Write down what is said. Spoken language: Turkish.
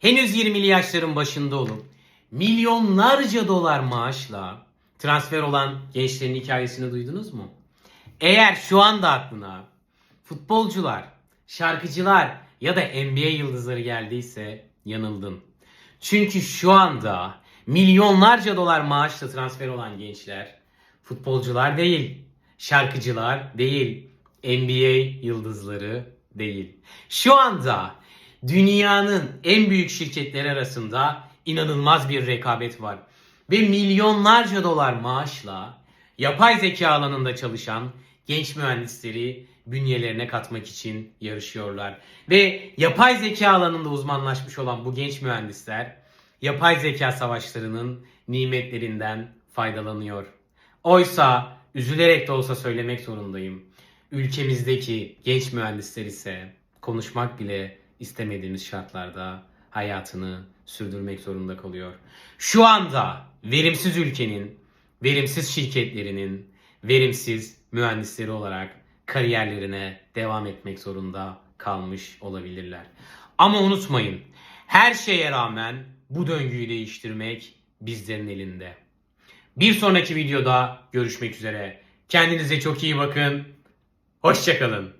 henüz 20'li yaşların başında olup milyonlarca dolar maaşla transfer olan gençlerin hikayesini duydunuz mu? Eğer şu anda aklına futbolcular, şarkıcılar ya da NBA yıldızları geldiyse yanıldın. Çünkü şu anda milyonlarca dolar maaşla transfer olan gençler futbolcular değil, şarkıcılar değil, NBA yıldızları değil. Şu anda dünyanın en büyük şirketleri arasında inanılmaz bir rekabet var. Ve milyonlarca dolar maaşla yapay zeka alanında çalışan genç mühendisleri bünyelerine katmak için yarışıyorlar. Ve yapay zeka alanında uzmanlaşmış olan bu genç mühendisler yapay zeka savaşlarının nimetlerinden faydalanıyor. Oysa üzülerek de olsa söylemek zorundayım. Ülkemizdeki genç mühendisler ise konuşmak bile istemediğimiz şartlarda hayatını sürdürmek zorunda kalıyor. Şu anda verimsiz ülkenin, verimsiz şirketlerinin, verimsiz mühendisleri olarak kariyerlerine devam etmek zorunda kalmış olabilirler. Ama unutmayın, her şeye rağmen bu döngüyü değiştirmek bizlerin elinde. Bir sonraki videoda görüşmek üzere. Kendinize çok iyi bakın. Hoşçakalın.